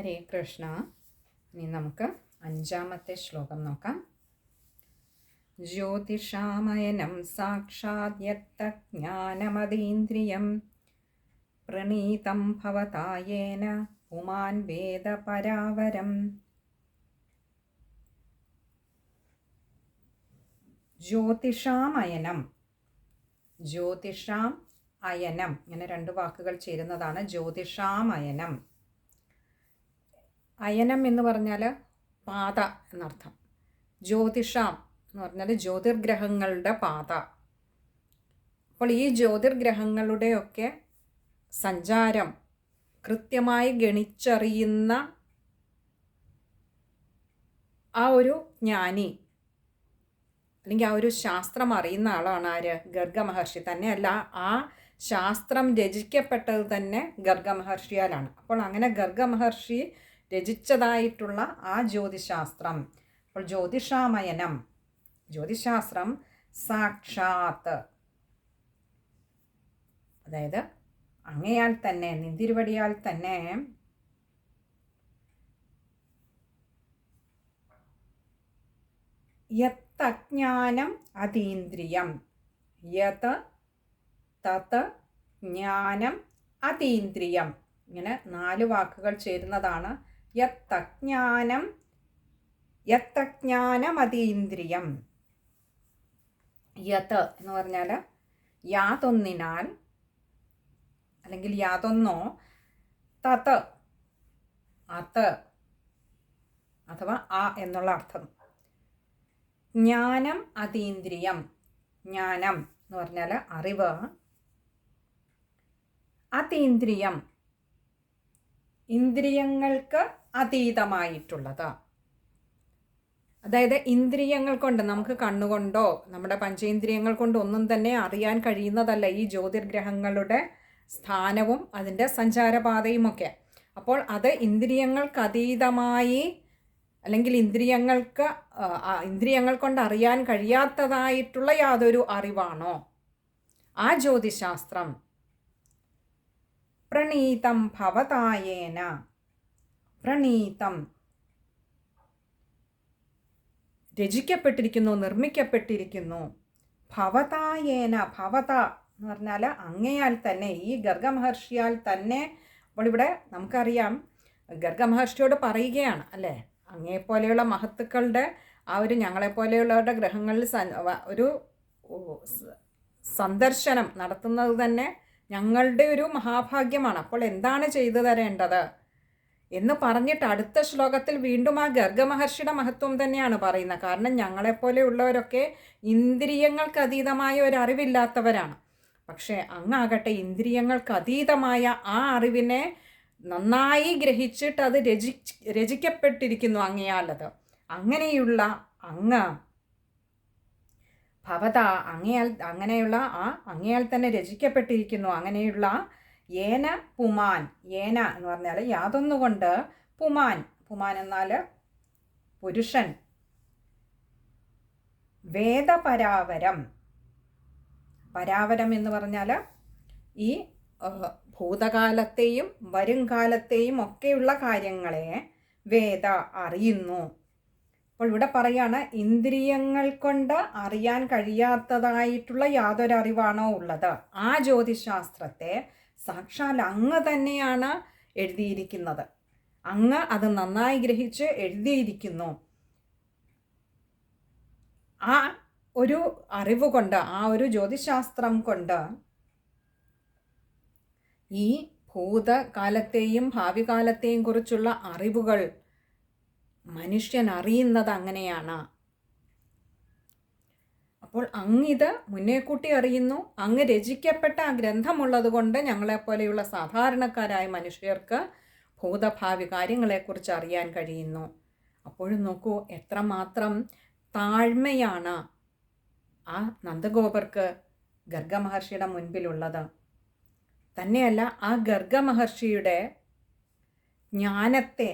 ഹരേ കൃഷ്ണ. ഇനി നമുക്ക് അഞ്ചാമത്തെ ശ്ലോകം നോക്കാം. ജ്യോതിഷാമയനം സാക്ഷാദ്യത്തജ്ഞാനമതീന്ദ്രിയം പ്രണീതം ഭവതായേന പുമാൻ വേദപരാവരം. ജ്യോതിഷാമയനം. ജ്യോതിഷാം അയനം ഇങ്ങനെ രണ്ട് വാക്കുകൾ ചേരുന്നതാണ് ജ്യോതിഷാമയനം. അയനം എന്ന് പറഞ്ഞാൽ പാത എന്നർത്ഥം. ജ്യോതിഷാം എന്ന് പറഞ്ഞാൽ ജ്യോതിർഗ്രഹങ്ങളുടെ പാത. അപ്പോൾ ഈ ജ്യോതിർഗ്രഹങ്ങളുടെയൊക്കെ സഞ്ചാരം കൃത്യമായി ഗണിച്ചറിയുന്ന ആ ഒരു ജ്ഞാനി അല്ലെങ്കിൽ ആ ഒരു ശാസ്ത്രം അറിയുന്ന ആളാണ് ആര്? ഗർഗമഹർഷി. തന്നെയല്ല ആ ശാസ്ത്രം രചിക്കപ്പെട്ടത് തന്നെ ഗർഗമഹർഷിയാലാണ്. അപ്പോൾ അങ്ങനെ ഗർഗമഹർഷി രചിച്ചതായിട്ടുള്ള ആ ജ്യോതിശാസ്ത്രം. അപ്പോൾ ജ്യോതിഷാമയനം. ജ്യോതിശാസ്ത്രം സാക്ഷാത്ത് അതായത് അങ്ങയാൽ തന്നെ നിന്തിരുവടിയാൽ തന്നെ യത്തജ്ഞാനം അതീന്ദ്രിയം. യത് തത് ജ്ഞാനം അതീന്ദ്രിയം. ഇങ്ങനെ നാല് വാക്കുകൾ ചേരുന്നതാണ് യത്തജ്ഞാനം യത്തജ്ഞാനമതീന്ദ്രിയം. യത്ത് യത് എന്ന് പറഞ്ഞാൽ യാതൊന്നിനാൽ അല്ലെങ്കിൽ യാതൊന്നോ തത് അത് അഥവാ ആ എന്നുള്ള അർത്ഥം. ജ്ഞാനം അതീന്ദ്രിയം ജ്ഞാനം എന്ന് പറഞ്ഞാൽ അറിവ്. അതീന്ദ്രിയം ഇന്ദ്രിയങ്ങൾക്ക് അതീതമായിട്ടുള്ളത്. അതായത് ഇന്ദ്രിയങ്ങൾ കൊണ്ട് നമുക്ക് കണ്ണുകൊണ്ടോ നമ്മുടെ പഞ്ചേന്ദ്രിയങ്ങൾ കൊണ്ടോ ഒന്നും തന്നെ അറിയാൻ കഴിയുന്നതല്ല ഈ ജ്യോതിർഗ്രഹങ്ങളുടെ സ്ഥാനവും അതിന്റെ സഞ്ചാരപാതയുമൊക്കെ. അപ്പോൾ അത് ഇന്ദ്രിയങ്ങൾക്ക് അതീതമായി അല്ലെങ്കിൽ ഇന്ദ്രിയങ്ങൾക്ക് ഇന്ദ്രിയങ്ങൾ കൊണ്ട് അറിയാൻ കഴിയാത്തതായിട്ടുള്ള യാതൊരു അറിവാണോ? ആ ജ്യോതിശാസ്ത്രം. പ്രണീതം ഭവതായേന. പ്രണീതം. രചിക്കപ്പെട്ടിരിക്കുന്നു നിർമ്മിക്കപ്പെട്ടിരിക്കുന്നു. ഭവതായേന ഭവത എന്ന് പറഞ്ഞാൽ അങ്ങയാൽ തന്നെ ഈ ഗർഗമഹർഷിയാൽ തന്നെ നമ്മളിവിടെ നമുക്കറിയാം. ഗർഗമഹർഷിയോട് പറയുകയാണ് അല്ലേ? അങ്ങേപ്പോലെയുള്ള മഹത്തുക്കളുടെ ആ ഒരു ഞങ്ങളെപ്പോലെയുള്ളവരുടെ ഗ്രഹങ്ങളിൽ ഒരു സന്ദർശനം നടത്തുന്നത് തന്നെ ഞങ്ങളുടെ ഒരു മഹാഭാഗ്യമാണ്. അപ്പോൾ എന്താണ് ചെയ്തു തരേണ്ടത്? എന്ന് പറഞ്ഞിട്ട് അടുത്ത ശ്ലോകത്തിൽ വീണ്ടും ആ ഗർഗമഹർഷിയുടെ മഹത്വം തന്നെയാണ് പറയുന്നത്. കാരണം ഞങ്ങളെപ്പോലെയുള്ളവരൊക്കെ ഇന്ദ്രിയങ്ങൾക്ക് അതീതമായ ഒരു അറിവില്ലാത്തവരാണ്. പക്ഷേ അങ്ങാകട്ടെ ഇന്ദ്രിയങ്ങൾക്ക് അതീതമായ ആ അറിവിനെ നന്നായി ഗ്രഹിച്ചിട്ട് അത് രചി രചിക്കപ്പെട്ടിരിക്കുന്നു അങ്ങയാലത്. അങ്ങനെയുള്ള അങ്ങ് ഭവത അങ്ങയാൽ അങ്ങനെയുള്ള ആ അങ്ങയാൽ തന്നെ രചിക്കപ്പെട്ടിരിക്കുന്നു. അങ്ങനെയുള്ള ഏന പുമാൻ. ഏന എന്ന് പറഞ്ഞാൽ യാതൊന്നുകൊണ്ട് പുമാൻ. പുമാൻ എന്നാൽ പുരുഷൻ. വേദപരാവരം. പരാവരം എന്ന് പറഞ്ഞാൽ ഈ ഭൂതകാലത്തെയും വരുംകാലത്തെയും ഒക്കെയുള്ള കാര്യങ്ങളെ വേദ അറിയുന്നു. അപ്പോൾ ഇവിടെ പറയാണ് ഇന്ദ്രിയങ്ങൾ കൊണ്ട് അറിയാൻ കഴിയാത്തതായിട്ടുള്ള യാതൊരു അറിവാണോ ഉള്ളത്? ആ ജ്യോതിശാസ്ത്രത്തെ സാക്ഷാൽ അങ്ങ് തന്നെയാണ് എഴുതിയിരിക്കുന്നത്. അങ്ങ് അത് നന്നായി ഗ്രഹിച്ച് എഴുതിയിരിക്കുന്നു. ആ ഒരു അറിവ് കൊണ്ട് ആ ഒരു ജ്യോതിശാസ്ത്രം കൊണ്ട് ഈ ഭൂതകാലത്തെയും ഭാവി കാലത്തെയും കുറിച്ചുള്ള അറിവുകൾ മനുഷ്യൻ അറിയുന്നത് അങ്ങനെയാണ്. അപ്പോൾ അങ്ങിത് മുന്നേക്കൂട്ടി അറിയുന്നു. അങ്ങ് രചിക്കപ്പെട്ട ആ ഗ്രന്ഥമുള്ളത് കൊണ്ട് ഞങ്ങളെപ്പോലെയുള്ള സാധാരണക്കാരായ മനുഷ്യർക്ക് ഭൂതഭാവി കാര്യങ്ങളെക്കുറിച്ച് അറിയാൻ കഴിയുന്നു. അപ്പോഴും നോക്കൂ എത്രമാത്രം താഴ്മയാണ് ആ നന്ദഗോപർക്ക് ഗർഗമഹർഷിയുടെ മുൻപിലുള്ളത്. തന്നെയല്ല ആ ഗർഗമഹർഷിയുടെ ജ്ഞാനത്തെ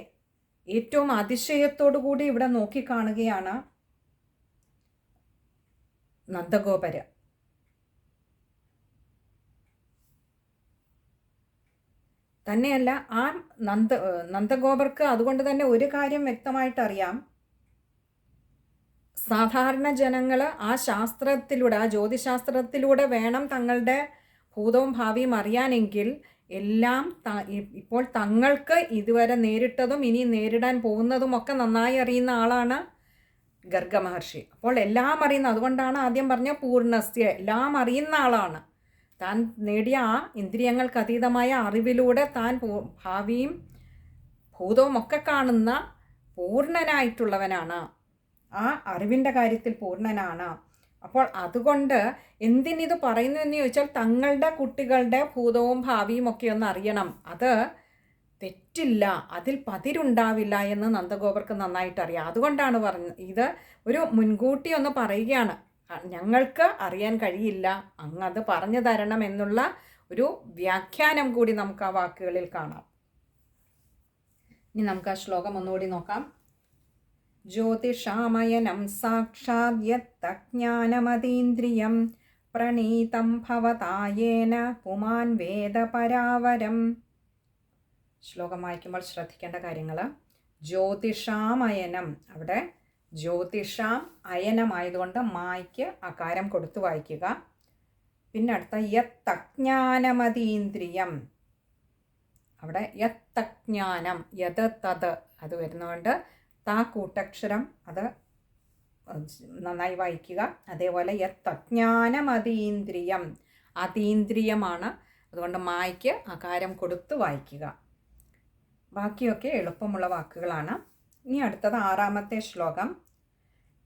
ഏറ്റവും അതിശയത്തോടു കൂടി ഇവിടെ നോക്കിക്കാണുകയാണ് നന്ദഗോപര്. തന്നെയല്ല ആ നന്ദ നന്ദഗോപർക്ക് അതുകൊണ്ട് തന്നെ ഒരു കാര്യം വ്യക്തമായിട്ടറിയാം. സാധാരണ ജനങ്ങൾ ആ ശാസ്ത്രത്തിലൂടെ ആ ജ്യോതിശാസ്ത്രത്തിലൂടെ വേണം തങ്ങളുടെ ഭൂതവും ഭാവിയും അറിയാനെങ്കിൽ എല്ലാം ഇപ്പോൾ തങ്ങൾക്ക് ഇതുവരെ നേരിട്ടതും ഇനി നേരിടാൻ പോകുന്നതും ഒക്കെ നന്നായി അറിയുന്ന ആളാണ് ഗർഗമഹർഷി. അപ്പോൾ എല്ലാം അറിയുന്ന അതുകൊണ്ടാണ് ആദ്യം പറഞ്ഞ പൂർണസ്യ എല്ലാം അറിയുന്ന ആളാണ്. താൻ നേടിയ ആ ഇന്ദ്രിയങ്ങൾക്ക് അതീതമായ അറിവിലൂടെ താൻ ഭാവിയും ഭൂതവും ഒക്കെ കാണുന്ന പൂർണനായിട്ടുള്ളവനാണ് ആ അറിവിന്റെ കാര്യത്തിൽ പൂർണനാണ് അപ്പോൾ അതുകൊണ്ട് എന്തിനിത് പറയുന്നു എന്ന് ചോദിച്ചാൽ തങ്ങളുടെ കുട്ടികളുടെ ഭൂതവും ഭാവിയും ഒക്കെ ഒന്ന് അറിയണം. അത് തെറ്റില്ല അതിൽ പതിരുണ്ടാവില്ല എന്ന് നന്ദഗോപർക്ക് നന്നായിട്ട് അറിയാം അതുകൊണ്ടാണ് പറഞ്ഞത് ഇത് ഒരു മുൻകൂട്ടി ഒന്ന് പറയുകയാണ്. ഞങ്ങൾക്ക് അറിയാൻ കഴിയില്ല അങ്ങ് അത് പറഞ്ഞു തരണം എന്നുള്ള ഒരു വ്യാഖ്യാനം കൂടി നമുക്ക് ആ വാക്കുകളിൽ കാണാം. ഇനി നമുക്ക് ആ ശ്ലോകം ഒന്നുകൂടി നോക്കാം. ജ്യോതിഷാമയനം സാക്ഷാദ്യത്തജ്ഞാനമതീന്ദ്രിയം പ്രണീതം ഭവതായേന പുമാൻ വേദപരാവരം ശ്ലോകം വായിക്കുമ്പോൾ ശ്രദ്ധിക്കേണ്ട കാര്യങ്ങൾ ജ്യോതിഷാമയനം അവിടെ ജ്യോതിഷാം അയനമായതുകൊണ്ട് മായ്ക്ക് അകാരം കൊടുത്തു വായിക്കുക. പിന്നെ അടുത്ത യത്തജ്ഞാനമതീന്ദ്രിയം. അവിടെ യത്തജ്ഞാനം യത് തത് അത് വരുന്നതുകൊണ്ട് താ കൂട്ടക്ഷരം അത് നന്നായി വായിക്കുക. അതേപോലെ യത്തജ്ഞാനം അതീന്ദ്രിയം അതീന്ദ്രിയമാണ്. അതുകൊണ്ട് മായ്ക്ക് അകാരം കൊടുത്ത് വായിക്കുക. ബാക്കിയൊക്കെ എളുപ്പമുള്ള വാക്കുകളാണ്. ഇനി അടുത്തത് ആറാമത്തെ ശ്ലോകം.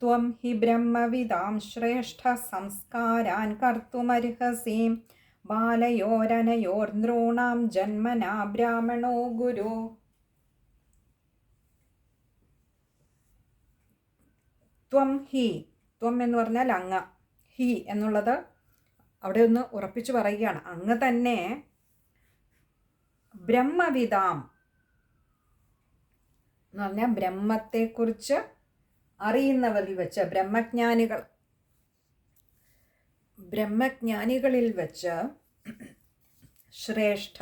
ത്വം ഹി ബ്രഹ്മവിദാം ശ്രേഷ്ഠ സംസ്കാരാൻ കർത്തുമർഹസി. ബാലയോരനയോർനൃണാം ജന്മനാ ബ്രാഹ്മണോ ഗുരു. ത്വം ഹി. ത്വം എന്ന് പറഞ്ഞാൽ അങ്ങ. ഹി എന്നുള്ളത് അവിടെ ഒന്ന് ഉറപ്പിച്ചു പറയുകയാണ്. അങ്ങ് തന്നെ ബ്രഹ്മവിതാം എന്ന് പറഞ്ഞാൽ ബ്രഹ്മത്തെക്കുറിച്ച് അറിയുന്നവരിൽ വെച്ച് ബ്രഹ്മജ്ഞാനികൾ. ബ്രഹ്മജ്ഞാനികളിൽ വെച്ച് ശ്രേഷ്ഠ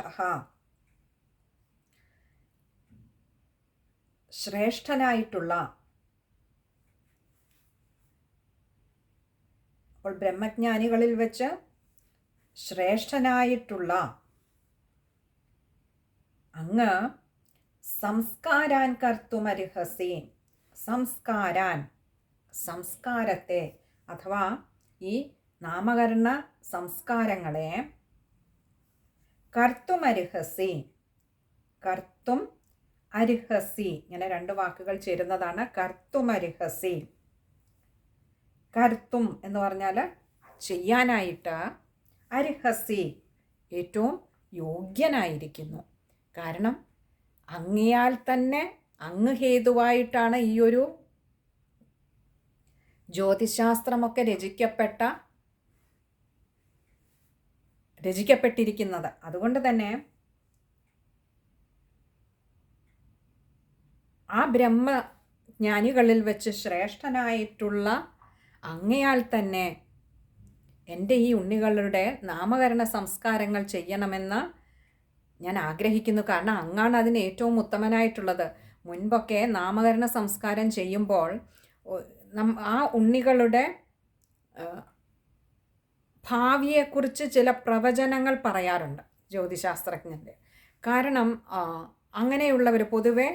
ശ്രേഷ്ഠനായിട്ടുള്ള അപ്പോൾ ബ്രഹ്മജ്ഞാനികളിൽ വെച്ച് ശ്രേഷ്ഠനായിട്ടുള്ള അങ്ങ് സംസ്കാരാൻ കർത്തുമർഹസി സംസ്കാരാൻ. സംസ്കാരത്തെ അഥവാ ഈ നാമകരണ സംസ്കാരങ്ങളെ കർത്തുമർഹസി കർത്തും അർഹസി ഇങ്ങനെ രണ്ട് വാക്കുകൾ ചേരുന്നതാണ് കർത്തുമർഹസി കർത്തും എന്ന് പറഞ്ഞാൽ ചെയ്യാനായിട്ട് അർഹസി ഏറ്റവും യോഗ്യനായിരിക്കുന്നു. കാരണം അങ്ങയാൽ തന്നെ അങ്ങ് ഹേതുവായിട്ടാണ് ഈ ഒരു ജ്യോതിശാസ്ത്രമൊക്കെ രചിക്കപ്പെട്ട രചിക്കപ്പെട്ടിരിക്കുന്നത്. അതുകൊണ്ട് തന്നെ ആ ബ്രഹ്മജ്ഞാനികളിൽ വെച്ച് ശ്രേഷ്ഠനായിട്ടുള്ള അങ്ങയാൽ തന്നെ എന്റെ ഈ ഉണ്ണികളുടെ നാമകരണ സംസ്കാരങ്ങൾ ചെയ്യണമെന്ന് ഞാൻ ആഗ്രഹിക്കുന്നു. കാരണം അങ്ങാണ് അതിന് ഏറ്റവും ഉത്തമനായിട്ടുള്ളത്. മുൻപൊക്കെ നാമകരണ സംസ്കാരം ചെയ്യുമ്പോൾ ആ ഉണ്ണികളുടെ ഭാവിയെക്കുറിച്ച് ചില പ്രവചനങ്ങൾ പറയാറുണ്ട് ജ്യോതിശാസ്ത്രജ്ഞന്റെ. കാരണം അങ്ങനെയുള്ളവർ പൊതുവെ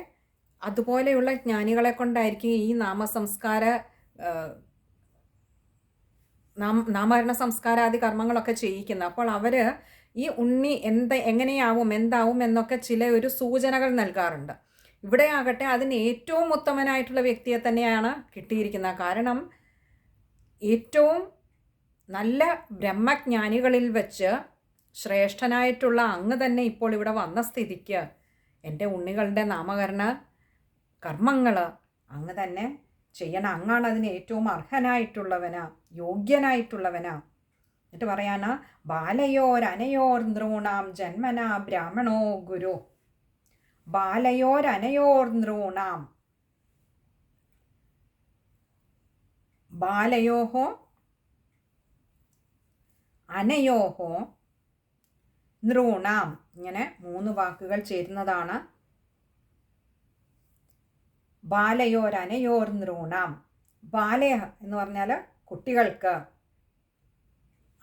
അതുപോലെയുള്ള ജ്ഞാനികളെ കൊണ്ടായിരിക്കും ഈ നാമസംസ്കാര നാം നാമകരണ സംസ്കാരാദി കർമ്മങ്ങളൊക്കെ ചെയ്യിക്കുന്നത്. അപ്പോൾ അവർ ഈ ഉണ്ണി എന്ത് എങ്ങനെയാവും എന്താവും എന്നൊക്കെ ചില ഒരു സൂചനകൾ നൽകാറുണ്ട്. ഇവിടെ ആകട്ടെ അതിന് ഏറ്റവും ഉത്തമനായിട്ടുള്ള വ്യക്തിയെ തന്നെയാണ് കിട്ടിയിരിക്കുന്നത്. കാരണം ഏറ്റവും നല്ല ബ്രഹ്മജ്ഞാനികളിൽ വെച്ച് ശ്രേഷ്ഠനായിട്ടുള്ള അങ്ങ് തന്നെ ഇപ്പോൾ ഇവിടെ വന്ന സ്ഥിതിക്ക് എന്റെ ഉണ്ണികളുടെ നാമകരണ കർമ്മങ്ങൾ അങ്ങ് തന്നെ ചെയ്യണം. അങ്ങാണ് അതിന് ഏറ്റവും അർഹനായിട്ടുള്ളവനാ യോഗ്യനായിട്ടുള്ളവനാ എന്നിട്ട് പറയാനാ ബാലയോരനയോർ നൃണാം ജന്മനാ ബ്രാഹ്മണോ ഗുരു? ബാലയോരനയോർ നൃണാം. ബാലയോഹോ അനയോഹോ നൃണാം. ഇങ്ങനെ മൂന്ന് വാക്കുകൾ ചേരുന്നതാണ്. ബാലയോരനയോർ നൃണാം. ബാലയ എന്ന് പറഞ്ഞാൽ കുട്ടികൾക്ക്.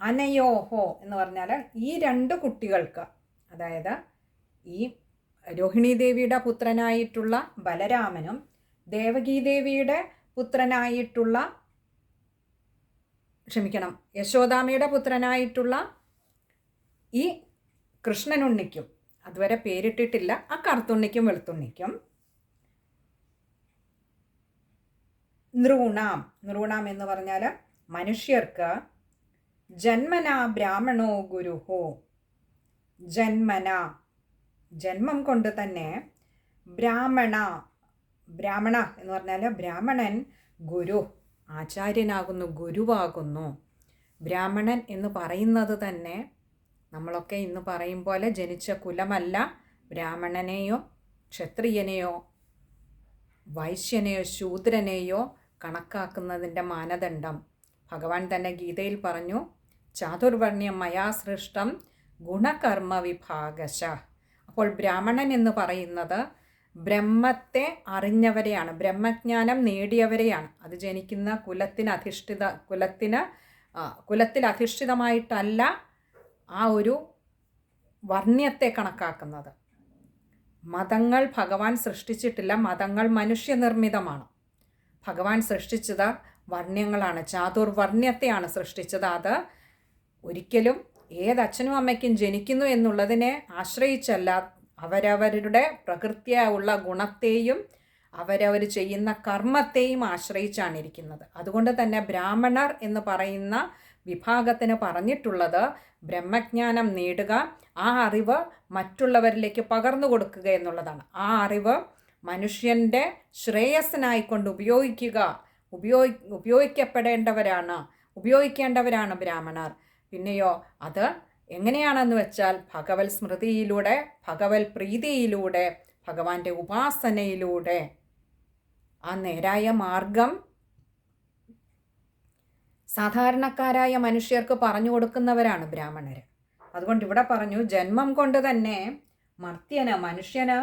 അനയോഹോ എന്ന് പറഞ്ഞാൽ ഈ രണ്ട് കുട്ടികൾക്ക് അതായത് ഈ രോഹിണി ദേവിയുടെ പുത്രനായിട്ടുള്ള ബലരാമനും ദേവകീ ദേവിയുടെ പുത്രനായിട്ടുള്ള ക്ഷമിക്കണം യശോദാമയുടെ പുത്രനായിട്ടുള്ള ഈ കൃഷ്ണനുണ്ണിക്കും അതുവരെ പേരിട്ടിട്ടില്ല ആ കറുത്തുണ്ണിക്കും വെളുത്തുണ്ണിക്കും. നൃണാം നൃണാം എന്ന് പറഞ്ഞാൽ മനുഷ്യർക്ക് ജന്മന ബ്രാഹ്മണോ ഗുരുഹോ? ജന്മന. ജന്മം കൊണ്ട് തന്നെ ബ്രാഹ്മണ. ബ്രാഹ്മണ എന്ന് പറഞ്ഞാൽ ബ്രാഹ്മണൻ ഗുരു ആചാര്യനാകുന്നു ഗുരുവാകുന്നു. ബ്രാഹ്മണൻ എന്ന് പറയുന്നത് തന്നെ നമ്മളൊക്കെ ഇന്ന് പറയും പോലെ ജനിച്ച കുലമല്ല ബ്രാഹ്മണനെയോ ക്ഷത്രിയനെയോ വൈശ്യനെയോ ശൂദ്രനെയോ കണക്കാക്കുന്നതിന്റെ മാനദണ്ഡം. ഭഗവാൻ തന്നെ ഗീതയിൽ പറഞ്ഞു ചാതുർവർണ്യം മയാ സൃഷ്ടം ഗുണകർമ്മ വിഭാഗശ അപ്പോൾ ബ്രാഹ്മണൻ എന്ന് പറയുന്നത് ബ്രഹ്മത്തെ അറിഞ്ഞവരെയാണ് ബ്രഹ്മജ്ഞാനം നേടിയവരെയാണ്. അത് ജനിക്കുന്ന കുലത്തിന് അധിഷ്ഠിത കുലത്തിന് കുലത്തിൽ അധിഷ്ഠിതമായിട്ടല്ല ആ ഒരു വർണ്യത്തെ കണക്കാക്കുന്നത്. മതങ്ങൾ ഭഗവാൻ സൃഷ്ടിച്ചിട്ടില്ല മതങ്ങൾ മനുഷ്യനിർമ്മിതമാണ്. ഭഗവാൻ സൃഷ്ടിച്ചത് വർണ്യങ്ങളാണ് ചാതുർവർണ്യത്തെയാണ് സൃഷ്ടിച്ചത്. അത് ഒരിക്കലും ഏതച്ഛനും അമ്മയ്ക്കും ജനിക്കുന്നു എന്നുള്ളതിനെ ആശ്രയിച്ചല്ല. അവരവരുടെ പ്രകൃതിയുള്ള ഗുണത്തെയും അവരവർ ചെയ്യുന്ന കർമ്മത്തെയും ആശ്രയിച്ചാണ് ഇരിക്കുന്നത്. അതുകൊണ്ട് തന്നെ ബ്രാഹ്മണർ എന്ന് പറയുന്ന വിഭാഗത്തിന് പറഞ്ഞിട്ടുള്ളത് ബ്രഹ്മജ്ഞാനം നേടുക ആ അറിവ് മറ്റുള്ളവരിലേക്ക് പകർന്നു കൊടുക്കുക എന്നുള്ളതാണ്. ആ അറിവ് മനുഷ്യന്റെ ശ്രേയസ്സിനായിക്കൊണ്ട് ഉപയോഗിക്കുക ഉപയോഗി ഉപയോഗിക്കപ്പെടേണ്ടവരാണ് ഉപയോഗിക്കേണ്ടവരാണ് ബ്രാഹ്മണർ. പിന്നെയോ അത് എങ്ങനെയാണെന്ന് വെച്ചാൽ ഭഗവത് സ്മൃതിയിലൂടെ ഭഗവത് പ്രീതിയിലൂടെ ഭഗവാന്റെ ഉപാസനയിലൂടെ. ആ നേരായ മാർഗം സാധാരണക്കാരായ മനുഷ്യർക്ക് പറഞ്ഞു കൊടുക്കുന്നവരാണ് ബ്രാഹ്മണർ അതുകൊണ്ട് ഇവിടെ പറഞ്ഞു ജന്മം കൊണ്ട് തന്നെ മർത്യന് മനുഷ്യന്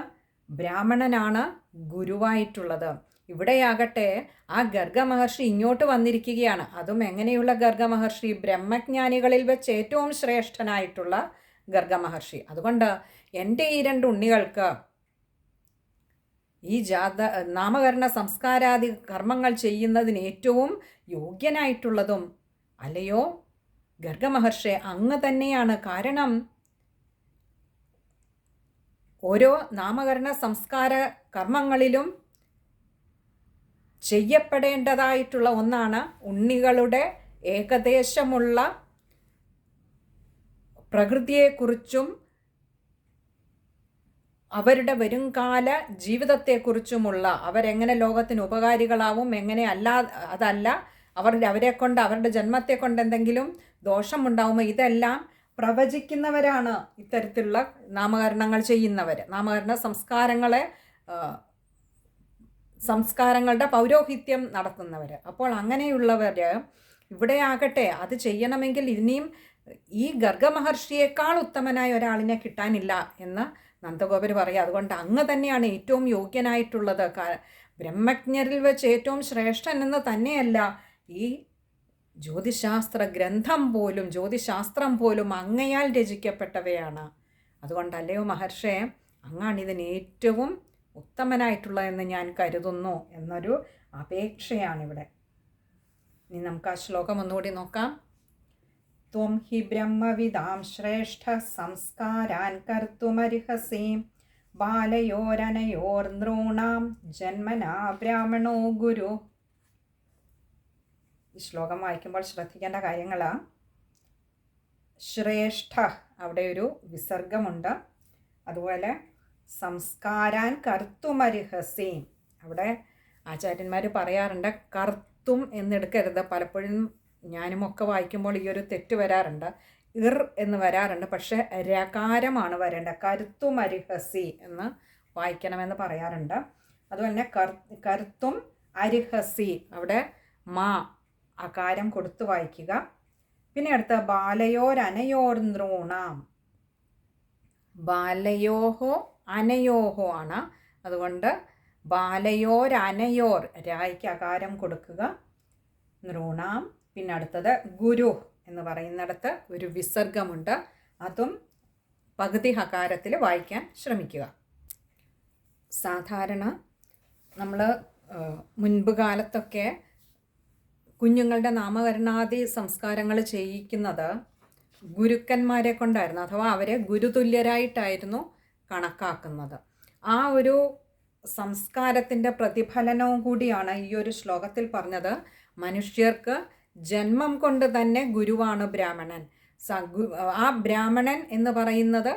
ബ്രാഹ്മണനാണ് ഗുരുവായിട്ടുള്ളത്. ഇവിടെയാകട്ടെ ആ ഗർഗ മഹർഷി ഇങ്ങോട്ട് വന്നിരിക്കുകയാണ്. അതും എങ്ങനെയുള്ള ഗർഗമഹർഷി? ബ്രഹ്മജ്ഞാനികളിൽ വെച്ച് ഏറ്റവും ശ്രേഷ്ഠനായിട്ടുള്ള ഗർഗ മഹർഷി അതുകൊണ്ട് എന്റെ ഈ രണ്ട് ഉണ്ണികൾക്ക് ഈ ജാത നാമകരണ സംസ്കാരാദി കർമ്മങ്ങൾ ചെയ്യുന്നതിന് ഏറ്റവും യോഗ്യനായിട്ടുള്ളതും അല്ലയോ? ഗർഗമഹർഷെ അങ്ങ് തന്നെയാണ്. കാരണം ഓരോ നാമകരണ സംസ്കാര കർമ്മങ്ങളിലും ചെയ്യപ്പെടേണ്ടതായിട്ടുള്ള ഒന്നാണ് ഉണ്ണികളുടെ ഏകദേശമുള്ള പ്രകൃതിയെക്കുറിച്ചും അവരുടെ വരുംകാല ജീവിതത്തെക്കുറിച്ചുമുള്ള അവരെങ്ങനെ ലോകത്തിന് ഉപകാരികളാവും എങ്ങനെ അല്ലാ അതല്ല അവർ അവരെ കൊണ്ട് അവരുടെ ജന്മത്തെ കൊണ്ട് എന്തെങ്കിലും ദോഷമുണ്ടാവുമോ? ഇതെല്ലാം പ്രവചിക്കുന്നവരാണ് ഇത്തരത്തിലുള്ള നാമകരണങ്ങൾ ചെയ്യുന്നവർ നാമകരണ സംസ്കാരങ്ങളെ സംസ്കാരങ്ങളുടെ പൗരോഹിത്യം നടത്തുന്നവർ അപ്പോൾ അങ്ങനെയുള്ളവർ ഇവിടെ ആകട്ടെ അത് ചെയ്യണമെങ്കിൽ ഇനിയും ഈ ഗർഗമഹർഷിയേക്കാൾ ഉത്തമനായ ഒരാളിനെ കിട്ടാനില്ല എന്ന് നന്ദഗോപർ പറയുക അതുകൊണ്ട് അങ്ങ് തന്നെയാണ് ഏറ്റവും യോഗ്യനായിട്ടുള്ളത്. ബ്രഹ്മജ്ഞരിൽ വെച്ച് ഏറ്റവും ശ്രേഷ്ഠൻ എന്ന് തന്നെയല്ല ഈ ജ്യോതിശാസ്ത്ര ഗ്രന്ഥം പോലും ജ്യോതിശാസ്ത്രം പോലും അങ്ങയാൽ രചിക്കപ്പെട്ടവയാണ്. അതുകൊണ്ടല്ലയോ മഹർഷേ അങ്ങാണ് ഇതിന് ഏറ്റവും ഉത്തമനായിട്ടുള്ളതെന്ന് ഞാൻ കരുതുന്നു എന്നൊരു അപേക്ഷയാണിവിടെ. ഇനി നമുക്ക് ആ ശ്ലോകം ഒന്നുകൂടി നോക്കാം. ത്വം ഹി ബ്രഹ്മവിദാം ശ്രേഷ്ഠ സംസ്കാരാൻ കർത്തുമർഹസി. ബാലയോരനയോർനൃണാം ജന്മനാ ബ്രാഹ്മണോ ഗുരു. ഈ ശ്ലോകം വായിക്കുമ്പോൾ ശ്രദ്ധിക്കേണ്ട കാര്യങ്ങളാണ് ശ്രേഷ്ഠ അവിടെ ഒരു വിസർഗമുണ്ട്. അതുപോലെ സംസ്കാരാൻ കർത്തുമർഹസി അവിടെ ആചാര്യന്മാർ പറയാറുണ്ട് കർത്തും എന്നെടുക്കരുത്. പലപ്പോഴും ഞാനുമൊക്കെ വായിക്കുമ്പോൾ ഈ ഒരു തെറ്റ് വരാറുണ്ട്. ഇർ എന്ന് വരാറുണ്ട്. പക്ഷേ രകാരമാണ് വരേണ്ടത്. കരുത്തുമരിഹസി എന്ന് വായിക്കണമെന്ന് പറയാറുണ്ട്. അതുപോലെ തന്നെ കർ അരിഹസി അവിടെ മാ അകാരം കൊടുത്തു വായിക്കുക. പിന്നെ അടുത്ത ബാലയോരനയോർ നൃണാം. ബാലയോഹോ അനയോഹോ ആണ്. അതുകൊണ്ട് ബാലയോരനയോർ രായ്ക്ക് അകാരം കൊടുക്കുക. നൃണാം. പിന്നെ അടുത്തത് ഗുരു എന്ന് പറയുന്നിടത്ത് ഒരു വിസർഗമുണ്ട്. അതും പകുതി ഹകാരത്തിൽ വായിക്കാൻ ശ്രമിക്കുക. സാധാരണ നമ്മൾ മുൻപ് കാലത്തൊക്കെ കുഞ്ഞുങ്ങളുടെ നാമകരണാദി സംസ്കാരങ്ങൾ ചെയ്യിക്കുന്നത് ഗുരുക്കന്മാരെ കൊണ്ടായിരുന്നു. അഥവാ അവരെ ഗുരുതുല്യരായിട്ടായിരുന്നു. കണക്കാക്കുന്നത്. ആ ഒരു സംസ്കാരത്തിന്റെ പ്രതിഫലനവും കൂടിയാണ് ഈ ഒരു ശ്ലോകത്തിൽ പറഞ്ഞത്. മനുഷ്യർക്ക് ജന്മം കൊണ്ട് തന്നെ ഗുരുവാണ് ബ്രാഹ്മണൻ. ആ ബ്രാഹ്മണൻ എന്ന് പറയുന്നത്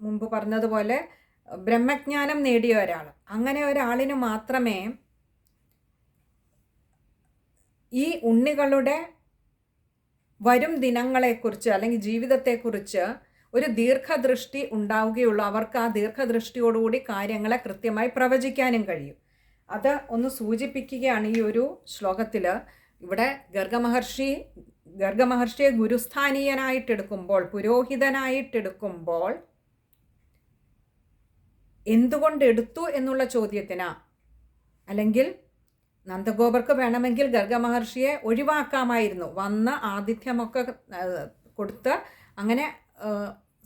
മുമ്പ് പറഞ്ഞതുപോലെ ബ്രഹ്മജ്ഞാനം നേടിയ ഒരാൾ. അങ്ങനെ ഒരാളിന് മാത്രമേ ഈ ഉണ്ണികളുടെ വരും ദിനങ്ങളെക്കുറിച്ച് അല്ലെങ്കിൽ ജീവിതത്തെക്കുറിച്ച് ഒരു ദീർഘദൃഷ്ടി ഉണ്ടാവുകയുള്ളൂ. അവർക്ക് ആ ദീർഘദൃഷ്ടിയോടുകൂടി കാര്യങ്ങളെ കൃത്യമായി പ്രവചിക്കാനും കഴിയും. അത് ഒന്ന് സൂചിപ്പിക്കുകയാണ് ഈ ഒരു ശ്ലോകത്തിൽ ഇവിടെ ഗർഗമഹർഷി ഗർഗമഹർഷിയെ ഗുരുസ്ഥാനീയനായിട്ടെടുക്കുമ്പോൾ പുരോഹിതനായിട്ടെടുക്കുമ്പോൾ എന്തുകൊണ്ട് എടുത്തു എന്നുള്ള ചോദ്യത്തിനാ? അല്ലെങ്കിൽ നന്ദഗോപർക്ക് വേണമെങ്കിൽ ഗർഗമഹർഷിയെ ഒഴിവാക്കാമായിരുന്നു. വന്ന് ആതിഥ്യമൊക്കെ കൊടുത്ത് അങ്ങനെ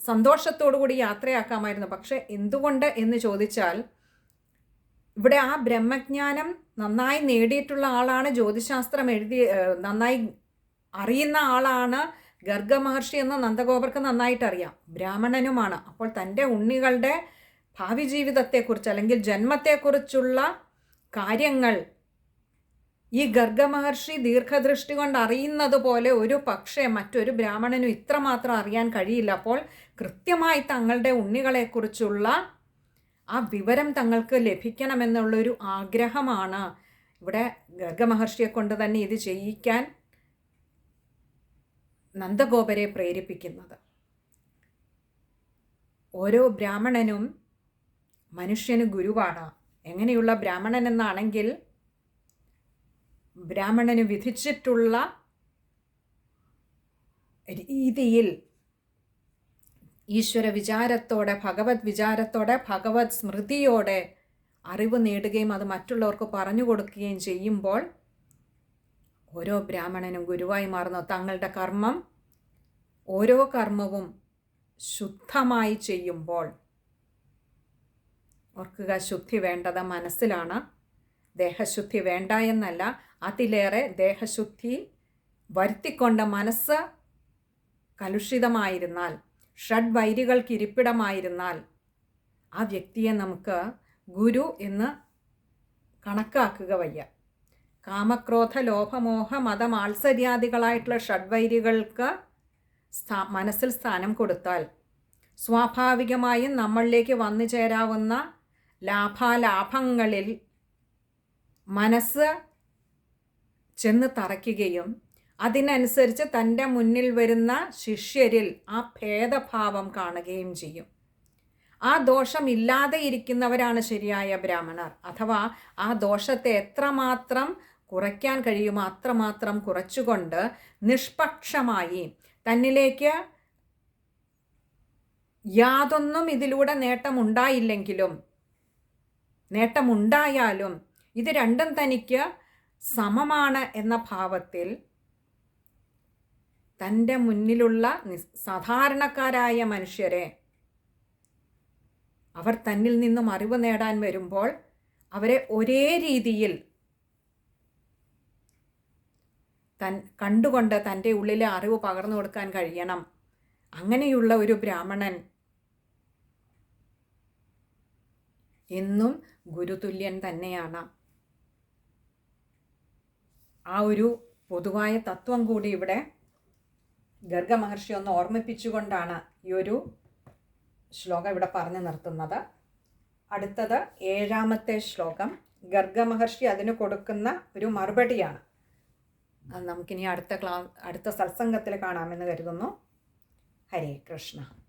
സന്തോഷത്തോടു കൂടി യാത്രയാക്കാമായിരുന്നു. പക്ഷെ എന്തുകൊണ്ട് എന്ന് ചോദിച്ചാൽ ഇവിടെ ആ ബ്രഹ്മജ്ഞാനം നന്നായി നേടിയിട്ടുള്ള ആളാണ് ജ്യോതിശാസ്ത്രം എഴുതി നന്നായി അറിയുന്ന ആളാണ് ഗർഗ മഹർഷി എന്ന നന്ദഗോപർക്ക് നന്നായിട്ട് അറിയാം ബ്രാഹ്മണനുമാണ്. അപ്പോൾ തന്റെ ഉണ്ണികളുടെ ഭാവി ജീവിതത്തെക്കുറിച്ച് അല്ലെങ്കിൽ ജന്മത്തെക്കുറിച്ചുള്ള കാര്യങ്ങൾ ഈ ഗർഗമഹർഷി ദീർഘദൃഷ്ടി കൊണ്ട് അറിയുന്നത് പോലെ ഒരു പക്ഷേ മറ്റൊരു ബ്രാഹ്മണനും ഇത്രമാത്രം അറിയാൻ കഴിയില്ല. അപ്പോൾ കൃത്യമായി തങ്ങളുടെ ഉണ്ണികളെക്കുറിച്ചുള്ള ആ വിവരം തങ്ങൾക്ക് ലഭിക്കണമെന്നുള്ളൊരു ആഗ്രഹമാണ്. ഇവിടെ ഗർഗമഹർഷിയെ കൊണ്ട് തന്നെ ഇത് ചെയ്യിക്കാൻ നന്ദഗോപരെ പ്രേരിപ്പിക്കുന്നത്. ഓരോ ബ്രാഹ്മണനും മനുഷ്യന് ഗുരുവാണ്. എങ്ങനെയുള്ള ബ്രാഹ്മണൻ എന്നാണെങ്കിൽ ബ്രാഹ്മണന് വിധിച്ചിട്ടുള്ള രീതിയിൽ ഈശ്വര വിചാരത്തോടെ ഭഗവത് വിചാരത്തോടെ ഭഗവത് സ്മൃതിയോടെ അറിവ് നേടുകയും അത് മറ്റുള്ളവർക്ക് പറഞ്ഞു കൊടുക്കുകയും ചെയ്യുമ്പോൾ ഓരോ ബ്രാഹ്മണനും ഗുരുവായി മാറുന്നു. തങ്ങളുടെ കർമ്മം ഓരോ കർമ്മവും ശുദ്ധമായി ചെയ്യുമ്പോൾ ഓർക്കുക ശുദ്ധി വേണ്ടത് മനസ്സിലാണ്. ദേഹശുദ്ധി വേണ്ട എന്നല്ല അതിലേറെ ദേഹശുദ്ധി വരുത്തിക്കൊണ്ട് മനസ്സ് കലുഷിതമായിരുന്നാൽ ഷഡ്വൈരികൾക്ക് ഇരിപ്പിടമായിരുന്നാൽ ആ വ്യക്തിയെ നമുക്ക് ഗുരു എന്ന് കണക്കാക്കുക വയ്യ. കാമക്രോധ ലോഭമോഹ മതമാത്സര്യാദികളായിട്ടുള്ള ഷഡ്വൈരികൾക്ക് സ്ഥാ മനസ്സിൽ സ്ഥാനം കൊടുത്താൽ സ്വാഭാവികമായും നമ്മളിലേക്ക് വന്നു ചേരാവുന്ന ലാഭാലാഭങ്ങളിൽ മനസ്സ് ചെന്ന് തറയ്ക്കുകയും അതിനനുസരിച്ച് തന്റെ മുന്നിൽ വരുന്ന ശിഷ്യരിൽ ആ ഭേദഭാവം കാണുകയും ചെയ്യും. ആ ദോഷം ഇല്ലാതെ ഇരിക്കുന്നവരാണ് ശരിയായ ബ്രാഹ്മണർ. അഥവാ ആ ദോഷത്തെ എത്രമാത്രം കുറയ്ക്കാൻ കഴിയുമോ അത്രമാത്രം കുറച്ചുകൊണ്ട് നിഷ്പക്ഷമായി തന്നിലേക്ക് യാതൊന്നും ഇതിലൂടെ നേട്ടമുണ്ടായില്ലെങ്കിലും നേട്ടമുണ്ടായാലും ഇത് രണ്ടും തനിക്ക് സമമാണ് എന്ന ഭാവത്തിൽ തന്റെ മുന്നിലുള്ള സാധാരണക്കാരായ മനുഷ്യരെ അവർ തന്നിൽ നിന്നും അറിവ് നേടാൻ വരുമ്പോൾ അവരെ ഒരേ രീതിയിൽ തൻ കണ്ടുകൊണ്ട് തന്റെ ഉള്ളിലെ അറിവ് പകർന്നു കൊടുക്കാൻ കഴിയണം. അങ്ങനെയുള്ള ഒരു ബ്രാഹ്മണൻ എന്നും ഗുരുതുല്യൻ തന്നെയാണ്. ആ ഒരു പൊതുവായ തത്വം കൂടി ഇവിടെ ഗർഗമഹർഷി ഒന്ന് ഓർമ്മിപ്പിച്ചുകൊണ്ടാണ് ഈ ഒരു ശ്ലോകം ഇവിടെ പറഞ്ഞു നിർത്തുന്നത്. അടുത്തത് ഏഴാമത്തെ ശ്ലോകം. ഗർഗ മഹർഷി അതിന് കൊടുക്കുന്ന ഒരു മറുപടിയാണ്. അത് നമുക്കിനി അടുത്ത ക്ലാ അടുത്ത സത്സംഗത്തിൽ കാണാമെന്ന് കരുതുന്നു. ഹരേ കൃഷ്ണ.